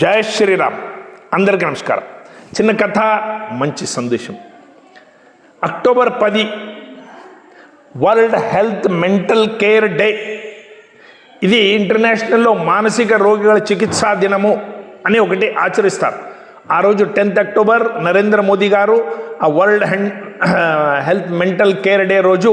జయ శ్రీరామ్. అందరికీ నమస్కారం. చిన్న కథ మంచి సందేశం. అక్టోబర్ పది world health mental care day. ఇది ఇంటర్నేషనల్లో మానసిక రోగుల చికిత్సా దినము అని ఒకటి ఆచరిస్తారు. ఆ రోజు టెన్త్ అక్టోబర్ నరేంద్ర మోదీ గారు ఆ world health mental care day రోజు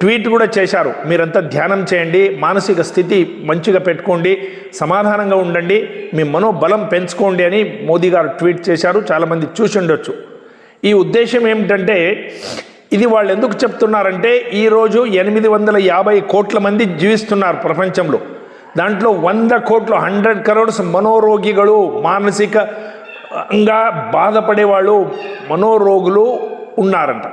ట్వీట్ కూడా చేశారు. మీరంతా ధ్యానం చేయండి మానసిక స్థితి మంచిగా పెట్టుకోండి సమాధానంగా ఉండండి మీ మనోబలం పెంచుకోండి అని మోదీ గారు ట్వీట్ చేశారు. చాలామంది చూసి ఉండొచ్చు. ఈ ఉద్దేశం ఏమిటంటే ఇది వాళ్ళు ఎందుకు చెప్తున్నారంటే ఈరోజు ఎనిమిది వందల యాభై కోట్ల మంది జీవిస్తున్నారు ప్రపంచంలో. దాంట్లో వంద కోట్లు హండ్రెడ్ కరోడ్స్ మనోరోగిಗಳು మానసికంగా బాధపడే వాళ్ళు మనోరోగులు ఉన్నారంట.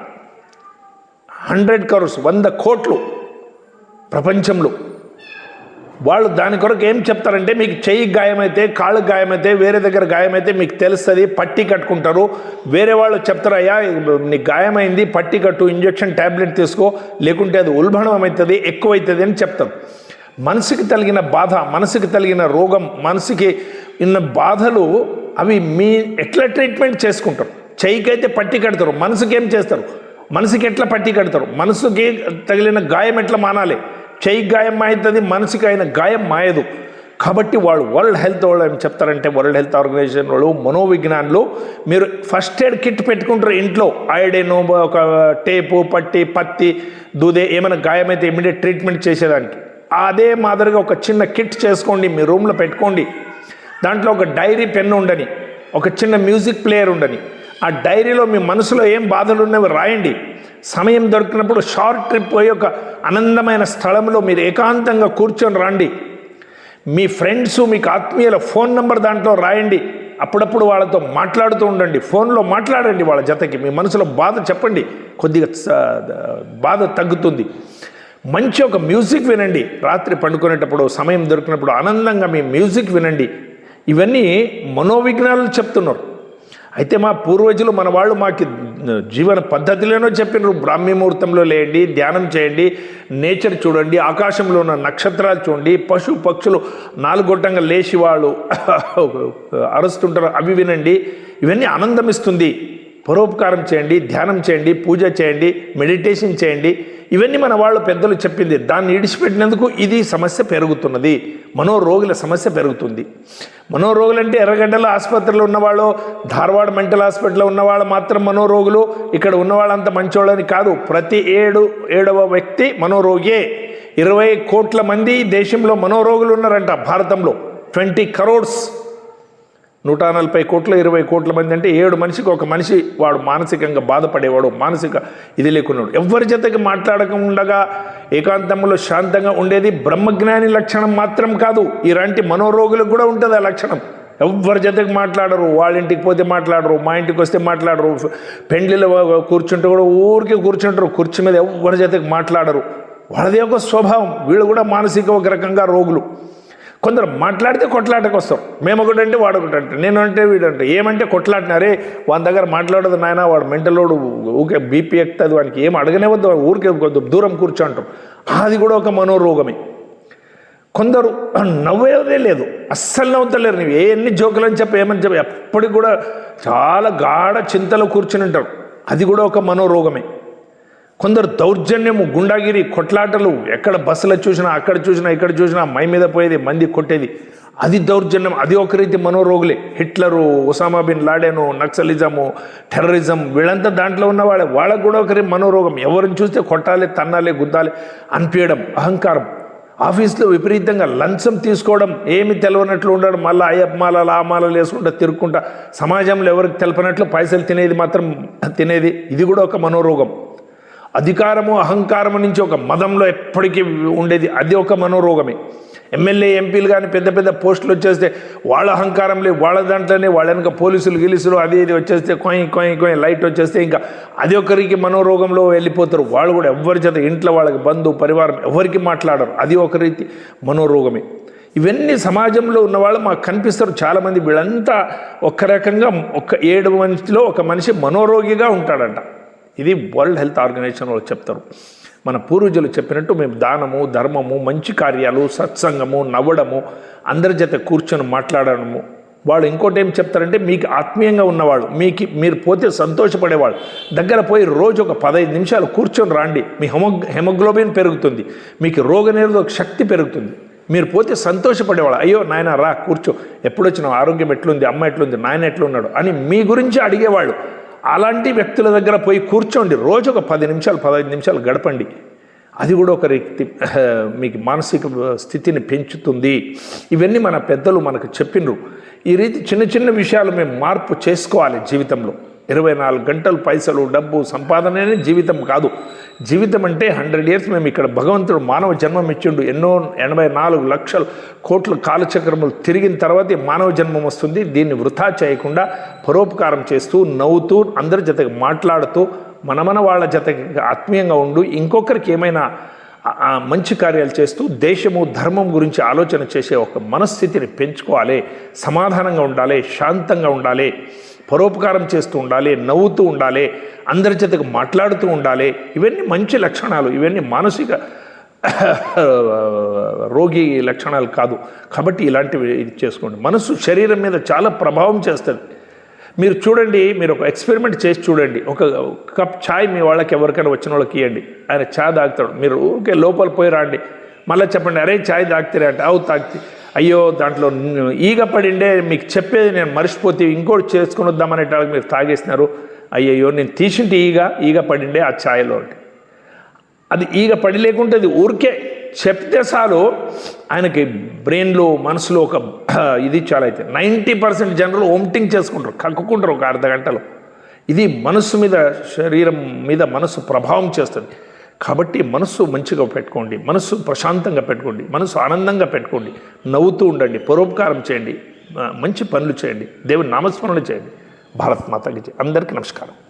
హండ్రెడ్ కరోర్స్ వంద కోట్లు ప్రపంచంలో. వాళ్ళు దాని కొరకు ఏం చెప్తారంటే మీకు చెయ్యి గాయమైతే కాళ్ళు గాయమైతే వేరే దగ్గర గాయమైతే మీకు తెలుస్తుంది పట్టి కట్టుకుంటారు. వేరే వాళ్ళు చెప్తారు అయ్యా నీకు గాయమైంది పట్టి కట్టు ఇంజెక్షన్ ట్యాబ్లెట్ తీసుకో. లేకుంటే అది ఉల్బణం అవుతుంది ఎక్కువైతుంది అని చెప్తారు. మనసుకి తలిగిన బాధ మనసుకి తలిగిన రోగం మనసుకి ఉన్న బాధలు అవి మీ ఎట్లా ట్రీట్మెంట్ చేసుకుంటారు? చెయ్యికైతే పట్టి కడతారు మనసుకి ఏం చేస్తారు? మనసుకి ఎట్లా పట్టి కడతారు? మనసుకి తగిలిన గాయం ఎట్లా మానాలి? చేయి గాయం మాయుతుంది మనసుకి అయిన గాయం మాయదు. కాబట్టి వాళ్ళు వరల్డ్ హెల్త్ వాళ్ళు ఏం చెప్తారంటే వరల్డ్ హెల్త్ ఆర్గనైజేషన్ వాళ్ళు మనోవిజ్ఞానులు మీరు ఫస్ట్ ఎయిడ్ కిట్ పెట్టుకుంటారు ఇంట్లో. ఐడిన్ ఒక టేపు పట్టి పత్తి దూదే ఏమైనా గాయమైతే ఇమీడియట్ ట్రీట్మెంట్ చేసేదానికి. అదే మాదిరిగా ఒక చిన్న కిట్ చేసుకోండి మీ రూమ్లో పెట్టుకోండి. దాంట్లో ఒక డైరీ పెన్ ఉండని ఒక చిన్న మ్యూజిక్ ప్లేయర్ ఉండని ఆ డైరీలో మీ మనసులో ఏం బాధలు ఉన్నవి రాయండి. సమయం దొరికినప్పుడు షార్ట్ ట్రిప్ పోయి ఒక ఆనందమైన స్థలంలో మీరు ఏకాంతంగా కూర్చొని రండి. మీ ఫ్రెండ్స్ మీకు ఆత్మీయుల ఫోన్ నెంబర్ దాంట్లో రాయండి. అప్పుడప్పుడు వాళ్ళతో మాట్లాడుతూ ఉండండి. ఫోన్లో మాట్లాడండి వాళ్ళ జతకి. మీ మనసులో బాధ చెప్పండి. కొద్దిగా బాధ తగ్గుతుంది. మంచి ఒక మ్యూజిక్ వినండి. రాత్రి పండుకునేటప్పుడు సమయం దొరికినప్పుడు ఆనందంగా మీ మ్యూజిక్ వినండి. ఇవన్నీ మనోవిజ్ఞానాలు చెప్తున్నారు. అయితే మా పూర్వజులు మన వాళ్ళు మాకు జీవన పద్ధతిలోనో చెప్పినారు. బ్రాహ్మీ ముహూర్తంలో లేండి ధ్యానం చేయండి నేచర్ చూడండి ఆకాశంలో ఉన్న నక్షత్రాలు చూడండి. పశు పక్షులు నాలుగొట్టంగా లేచి వాళ్ళు అరుస్తుంటారు అవి వినండి. ఇవన్నీ ఆనందం ఇస్తుంది. పరోపకారం చేయండి ధ్యానం చేయండి పూజ చేయండి మెడిటేషన్ చేయండి. ఇవన్నీ మన వాళ్ళు పెద్దలు చెప్పింది. దాన్ని ఇడిచిపెట్టినందుకు ఇది సమస్య పెరుగుతున్నది. మనోరోగుల సమస్య పెరుగుతుంది. మనోరోగులు అంటే ఎర్రగడ్డల ఆసుపత్రిలో ఉన్నవాళ్ళు ధార్వాడ మెంటల్ హాస్పిటల్లో ఉన్నవాళ్ళు మాత్రం మనోరోగులు. ఇక్కడ ఉన్నవాళ్ళంత మంచోళ్ళని కాదు. ప్రతి ఏడు ఏడవ వ్యక్తి మనోరోగే. ఇరవై కోట్ల మంది దేశంలో మనోరోగులు ఉన్నారంట. భారతంలో ట్వంటీ కరోడ్స్. నూట నలభై కోట్ల ఇరవై కోట్ల మంది అంటే ఏడు మనిషికి ఒక మనిషి వాడు మానసికంగా బాధపడేవాడు మానసిక ఇది లేకున్నాడు. ఎవరి జతకి మాట్లాడక ఉండగా ఏకాంతంలో శాంతంగా ఉండేది బ్రహ్మజ్ఞాని లక్షణం మాత్రం కాదు. ఇలాంటి మనోరోగులకు కూడా ఉంటుంది ఆ లక్షణం. ఎవరి జతకి మాట్లాడరు వాళ్ళ ఇంటికి పోతే మాట్లాడరు మా ఇంటికి వస్తే మాట్లాడరు పెండ్లిలో కూర్చుంటే కూడా ఊరికి కూర్చుంటారు కుర్చీ మీద ఎవరి జతకి మాట్లాడరు. వాళ్ళది ఒక స్వభావం వీళ్ళు కూడా మానసిక ఒక రకంగా రోగులు. కొందరు మాట్లాడితే కొట్లాటకు వస్తాం మేము ఒకటి అంటే వాడు ఒకటి నేను అంటే వీడు అంటే ఏమంటే కొట్లాడినారే వాని దగ్గర మాట్లాడదు నాయన వాడు మెంటలోడు ఊకే బీపీ ఎక్కుతుంది వానికి ఏం అడగనే వద్దు ఊరికే కొద్ది దూరం కూర్చోంటాం. అది కూడా ఒక మనోరోగమే. కొందరు నవ్వేదే లేదు. అస్సలు నవ్వుతలేరు. ఏ ఎన్ని జోకులు అని చెప్పి ఏమని చెప్పి ఎప్పటికి కూడా చాలా గాఢ చింతలో కూర్చుని ఉంటారు. అది కూడా ఒక మనోరోగమే. కొందరు దౌర్జన్యము గుండాగిరి కొట్లాటలు ఎక్కడ బస్సులో చూసినా అక్కడ చూసినా ఇక్కడ చూసినా మై మీద పోయేది మంది కొట్టేది. అది దౌర్జన్యం అది ఒక రీతి మనోరోగులే. హిట్లరు ఒసామా బిన్ లాడెను నక్సలిజము టెర్రరిజం వీళ్ళంతా దాంట్లో ఉన్న వాళ్ళే వాళ్ళకు కూడా ఒకరి మనోరోగం. ఎవరిని చూస్తే కొట్టాలి తన్నాలి గుద్దాలి అనిపించడం అహంకారం. ఆఫీస్లో విపరీతంగా లంచం తీసుకోవడం ఏమి తెలవనట్లు ఉండడం మళ్ళీ అయ్యప్ప లామాల ఆ వేసుకుంటా తిరుక్కుంటా. సమాజంలో ఎవరికి తెలపనట్లు పైసలు తినేది మాత్రం తినేది. ఇది కూడా ఒక మనోరోగం. అధికారము అహంకారము నుంచి ఒక మదంలో ఎప్పటికీ ఉండేది. అది ఒక మనోరోగమే. ఎమ్మెల్యే ఎంపీలు కానీ పెద్ద పెద్ద పోస్టులు వచ్చేస్తే వాళ్ళ అహంకారం లేదు. వాళ్ళ దాంట్లోనే వాళ్ళ వెనక పోలీసులు గిలీసులు అది ఇది వచ్చేస్తే కొయ్ కొయ్ కొయ్ లైట్ వచ్చేస్తే ఇంకా అది ఒకరికి మనోరోగంలో వెళ్ళిపోతారు. వాళ్ళు కూడా ఎవరి చేత ఇంట్లో వాళ్ళకి బంధు పరివారం ఎవరికి మాట్లాడరు. అది ఒక రీతి మనోరోగమే. ఇవన్నీ సమాజంలో ఉన్నవాళ్ళు మాకు కనిపిస్తారు. చాలామంది వీళ్ళంతా ఒక రకంగా ఒక ఏడు మనిషిలో ఒక మనిషి మనోరోగిగా ఉంటాడంట. ఇది వరల్డ్ హెల్త్ ఆర్గనైజేషన్ వాళ్ళు చెప్తారు. మన పూర్వజులు చెప్పినట్టు మేము దానము ధర్మము మంచి కార్యాలు సత్సంగము నవ్వడము అందరి చేత కూర్చొని మాట్లాడడము. వాళ్ళు ఇంకోటి ఏం చెప్తారంటే మీకు ఆత్మీయంగా ఉన్నవాళ్ళు మీకు మీరు పోతే సంతోషపడేవాళ్ళు దగ్గర పోయి రోజు ఒక పదహైదు నిమిషాలు కూర్చొని రాండి. మీ హెమో హెమోగ్లోబిన్ పెరుగుతుంది. మీకు రోగనిరోధక శక్తి పెరుగుతుంది. మీరు పోతే సంతోషపడేవాళ్ళు అయ్యో నాయన రా కూర్చో. ఎప్పుడు ఆరోగ్యం ఎట్లుంది? అమ్మ ఎట్లుంది? నాయన ఎట్లున్నాడు? అని మీ గురించి అడిగేవాళ్ళు. అలాంటి వ్యక్తుల దగ్గర పోయి కూర్చోండి. రోజు ఒక పది నిమిషాలు పదహైదు నిమిషాలు గడపండి. అది కూడా ఒక వ్యక్తి మీకు మానసిక స్థితిని పెంచుతుంది. ఇవన్నీ మన పెద్దలు మనకు చెప్పిండ్రు ఈ రీతి చిన్న చిన్న విషయాలు మేము మార్పు చేసుకోవాలి జీవితంలో. ఇరవై నాలుగు గంటలు పైసలు డబ్బు సంపాదననే జీవితం కాదు. జీవితం అంటే హండ్రెడ్ ఇయర్స్ మేము ఇక్కడ భగవంతుడు మానవ జన్మం ఇచ్చిండు. ఎన్నో ఎనభై నాలుగు లక్షలు కోట్ల కాలచక్రములు తిరిగిన తర్వాత మానవ జన్మం వస్తుంది. దీన్ని వృధా చేయకుండా పరోపకారం చేస్తూ నవ్వుతూ అందరి జతకి మాట్లాడుతూ మన మన వాళ్ళ జతకి ఆత్మీయంగా ఉండు. ఇంకొకరికి ఏమైనా మంచి కార్యాలు చేస్తూ దేశము ధర్మం గురించి ఆలోచన చేసే ఒక మనస్థితిని పెంచుకోవాలి. సమాధానంగా ఉండాలి శాంతంగా ఉండాలి పరోపకారం చేస్తూ ఉండాలి నవ్వుతూ ఉండాలి అందరి చేతకు మాట్లాడుతూ ఉండాలి. ఇవన్నీ మంచి లక్షణాలు ఇవన్నీ మానసిక రోగి లక్షణాలు కాదు. కాబట్టి ఇలాంటివి ఇది చేసుకోండి. మనసు శరీరం మీద చాలా ప్రభావం చేస్తుంది. మీరు చూడండి మీరు ఒక ఎక్స్పెరిమెంట్ చేసి చూడండి. ఒక కప్ ఛాయ్ మీ వాళ్ళకి ఎవరికైనా వచ్చిన వాళ్ళకి ఇవ్వండి ఆయన ఛాయ్ తాగుతాడు. మీరు ఊరికే లోపల పోయి రండి. మళ్ళీ చెప్పండి అరే ఛాయ్ తాగుతారే అంటే అవు తాగితే. అయ్యో దాంట్లో ఈగ పడిండే మీకు చెప్పేది నేను మర్చిపోతే ఇంకోటి చేసుకుని వద్దామనేటానికి మీరు తాగేసినారు. అయ్యయ్యో నేను తీసింటి ఈగ ఈగ పడిండే ఆ ఛాయ్లో అంటే అది ఈగ పడి లేకుంటే అది ఊరికే చెప్తే చాలు. ఆయనకి బ్రెయిన్లో మనసులో ఒక ఇది చాలా అయితే. నైంటీ పర్సెంట్ జనరల్ ఓమిటింగ్ చేసుకుంటారు కక్కుకుంటారు ఒక అర్ధ గంటలో. ఇది మనస్సు మీద శరీరం మీద మనసు ప్రభావం చేస్తుంది. కాబట్టి మనస్సు మంచిగా పెట్టుకోండి. మనస్సు ప్రశాంతంగా పెట్టుకోండి. మనస్సు ఆనందంగా పెట్టుకోండి. నవ్వుతూ ఉండండి. పరోపకారం చేయండి. మంచి పనులు చేయండి. దేవుని నామస్మరణ చేయండి. భారత్ మాతకి అందరికీ నమస్కారం.